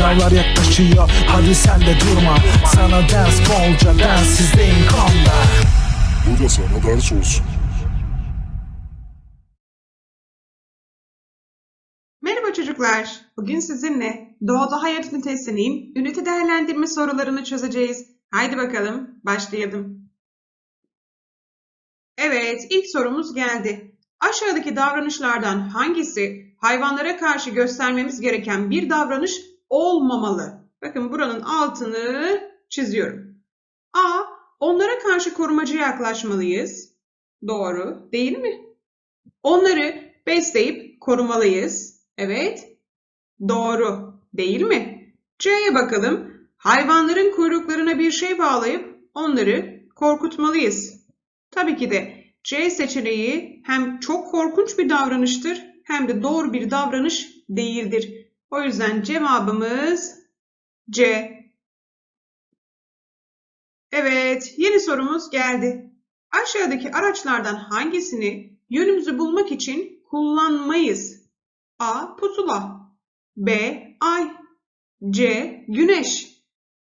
Sınavlar yaklaşıyor hadi sen de durma Sana ders bolca densizliğin konda Bu da sana ders olsun. Merhaba çocuklar. Bugün sizinle Doğada Hayat Ünitesi'nin ünite değerlendirme sorularını çözeceğiz. Haydi bakalım başlayalım. Evet, ilk sorumuz geldi. Aşağıdaki davranışlardan hangisi hayvanlara karşı göstermemiz gereken bir davranış olmamalı? Bakın buranın altını çiziyorum. A. Onlara karşı korumacı yaklaşmalıyız. Doğru, değil mi? Onları besleyip korumalıyız. Evet. Doğru. Değil mi? C'ye bakalım. Hayvanların kuyruklarına bir şey bağlayıp onları korkutmalıyız. Tabii ki de C seçeneği hem çok korkunç bir davranıştır hem de doğru bir davranış değildir. O yüzden cevabımız C. Evet, yeni sorumuz geldi. Aşağıdaki araçlardan hangisini yönümüzü bulmak için kullanmayız? A. Pusula B. Ay C. Güneş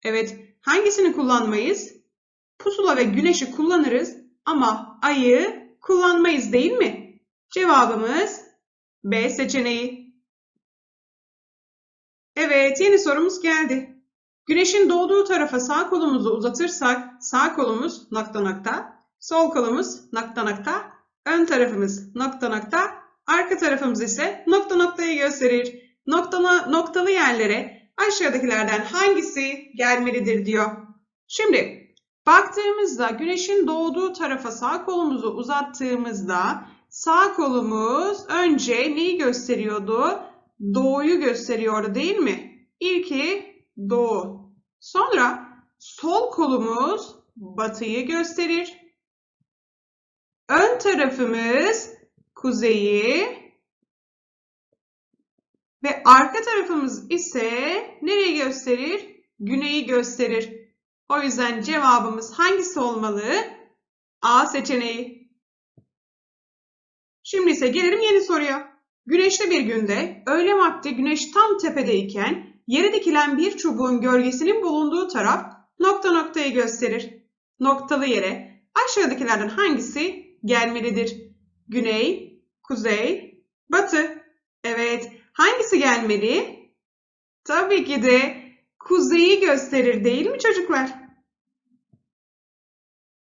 Evet, hangisini kullanmayız? Pusula ve güneşi kullanırız ama ayı kullanmayız değil mi? Cevabımız B seçeneği. Evet, yeni sorumuz geldi. Güneşin doğduğu tarafa sağ kolumuzu uzatırsak sağ kolumuz nokta nokta, sol kolumuz nokta nokta, ön tarafımız nokta nokta, arka tarafımız ise nokta noktayı gösterir. Noktana, noktalı yerlere aşağıdakilerden hangisi gelmelidir diyor. Şimdi baktığımızda güneşin doğduğu tarafa sağ kolumuzu uzattığımızda sağ kolumuz önce neyi gösteriyordu? Doğuyu gösteriyordu değil mi? İlki doğu. Sonra sol kolumuz batıyı gösterir. Ön tarafımız kuzeyi ve arka tarafımız ise nereyi gösterir? Güneyi gösterir. O yüzden cevabımız hangisi olmalı? A seçeneği. Şimdi ise gelelim yeni soruya. Güneşli bir günde öğle vakti güneş tam tepedeyken yere dikilen bir çubuğun gölgesinin bulunduğu taraf nokta noktayı gösterir. Noktalı yere aşağıdakilerden hangisi gelmelidir? Güney, kuzey, batı. Evet, hangisi gelmeli? Tabii ki de kuzeyi gösterir değil mi çocuklar?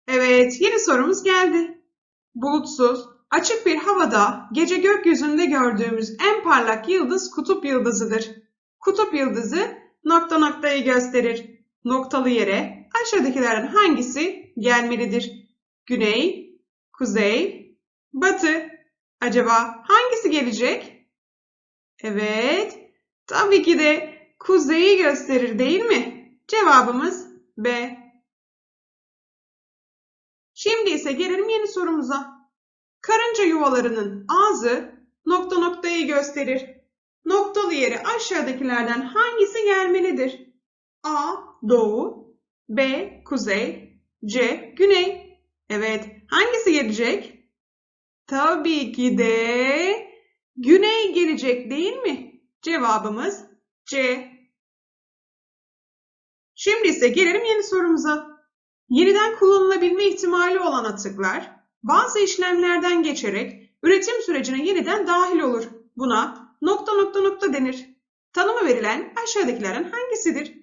Evet, yeni sorumuz geldi. Bulutsuz, açık bir havada gece gökyüzünde gördüğümüz en parlak yıldız kutup yıldızıdır. Kutup yıldızı nokta noktayı gösterir. Noktalı yere aşağıdakilerden hangisi gelmelidir? Güney, kuzey, batı. Acaba hangisi gelecek? Evet, tabii ki de kuzeyi gösterir değil mi? Cevabımız B. Şimdi ise gelelim yeni sorumuza. Karınca yuvalarının ağzı nokta noktayı gösterir. Noktalı yere aşağıdakilerden hangisi gelmelidir? A. Doğu B. Kuzey C. Güney Evet, hangisi gelecek? Tabii ki de güney gelecek değil mi? Cevabımız C. Şimdi ise gelelim yeni sorumuza. Yeniden kullanılabilme ihtimali olan atıklar bazı işlemlerden geçerek üretim sürecine yeniden dahil olur. Buna nokta nokta nokta denir. Tanımı verilen aşağıdakilerden hangisidir?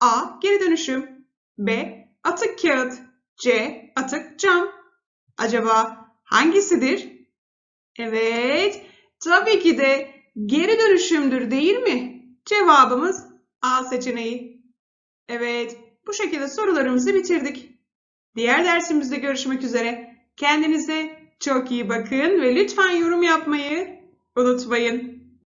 A. Geri dönüşüm B. Atık kağıt C. Atık cam Acaba hangisidir? Evet, tabii ki de geri dönüşümdür değil mi? Cevabımız A seçeneği. Evet, bu şekilde sorularımızı bitirdik. Diğer dersimizde görüşmek üzere. Kendinize çok iyi bakın ve lütfen yorum yapmayı unutmayın.